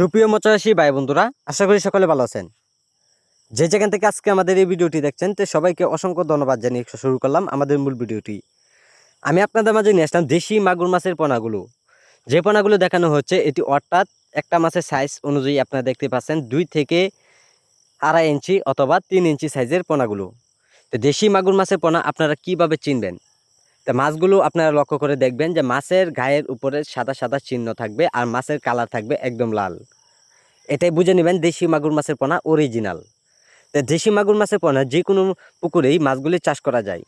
সুপ্রিয় মচাশী ভাই বন্ধুরা আশা করি সকলে ভালো আছেন। যে যেখান থেকে আজকে আমাদের এই ভিডিওটি দেখছেন, তো সবাইকে অসংখ্য ধন্যবাদ জানিয়ে শুরু করলাম আমাদের মূল ভিডিওটি। আমি আপনাদের মাঝে নিয়ে আসলাম দেশি মাগুর মাছের পোনাগুলো। যে পোনাগুলো দেখানো হচ্ছে, এটি অর্থাৎ একটা মাছের সাইজ অনুযায়ী আপনারা দেখতে পাচ্ছেন, দুই থেকে আড়াই ইঞ্চি অথবা তিন ইঞ্চি সাইজের পোনাগুলো। তো দেশি মাগুর মাছের পোনা আপনারা কীভাবে চিনবেন? তা মাছগুলো আপনারা লক্ষ্য করে দেখবেন যে মাছের গায়ের উপরে সাদা সাদা চিহ্ন থাকবে আর মাছের কালার থাকবে একদম লাল। এটাই বুঝে নেবেন দেশি মাগুর মাছের পোনা অরিজিনাল তা দেশি মাগুর মাছের পোনা যে কোনো পুকুরেই মাছগুলি চাষ করা যায়।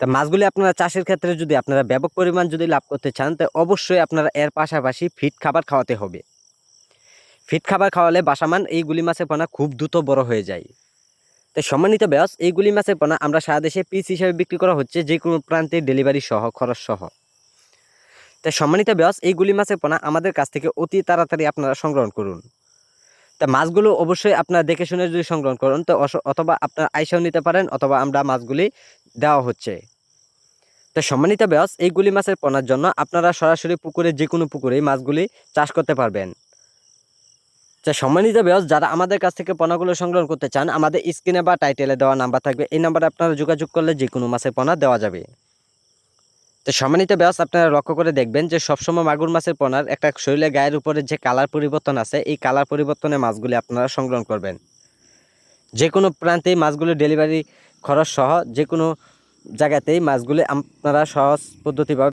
তা মাছগুলি আপনারা চাষের ক্ষেত্রে যদি আপনারা ব্যাপক পরিমাণ যদি লাভ করতে চান, তো অবশ্যই আপনারা এর পাশাপাশি ফিট খাবার খাওয়াতে হবে। ফিট খাবার খাওয়ালে বাসামান এইগুলি মাছের পোনা খুব দ্রুত বড় হয়ে যায়। তাই সম্মানিত ব্যাস, এইগুলি মাছের পোনা আমরা সারা দেশে পিস হিসাবে বিক্রি করা হচ্ছে যে কোনো প্রান্তে ডেলিভারি সহ, খরচ সহ। তাই সম্মানিত ব্যাস, এইগুলি মাছের পোনা আমাদের কাছ থেকে অতি তাড়াতাড়ি আপনারা সংগ্রহণ করুন। তা মাছগুলো অবশ্যই আপনারা দেখে শুনে যদি সংগ্রহণ করুন, তো অথবা আপনারা আইসাও নিতে পারেন, অথবা আমরা মাছগুলি দেওয়া হচ্ছে। তো সম্মানিত ব্যাস, এইগুলি মাছের পোনার জন্য আপনারা সরাসরি পুকুরে যে কোনো পুকুরেই মাছগুলি চাষ করতে পারবেন। যে সম্মানিত ব্যাস যারা আমাদের কাছ থেকে পোনাগুলো সংগ্রহ করতে চান, আমাদের স্ক্রিনে বা টাইটেলে দেওয়া নাম্বার থাকবে। এই নাম্বারে আপনারা যোগাযোগ করলে যে কোনো মাছের পোনা দেওয়া যাবে। তো সম্মানিত ব্যাস আপনারা লক্ষ্য করে দেখবেন যে সবসময় মাগুর মাছের পোনার একটা শরীরে গায়ের উপরে যে কালার পরিবর্তন আছে, এই কালার পরিবর্তনে মাছগুলি আপনারা সংগ্রহ করবেন। যে কোনো প্রান্তেই মাছগুলো ডেলিভারি খরচ সহ যে কোনো জায়গাতেই মাছগুলি আপনারা সহজ পদ্ধতিভাবে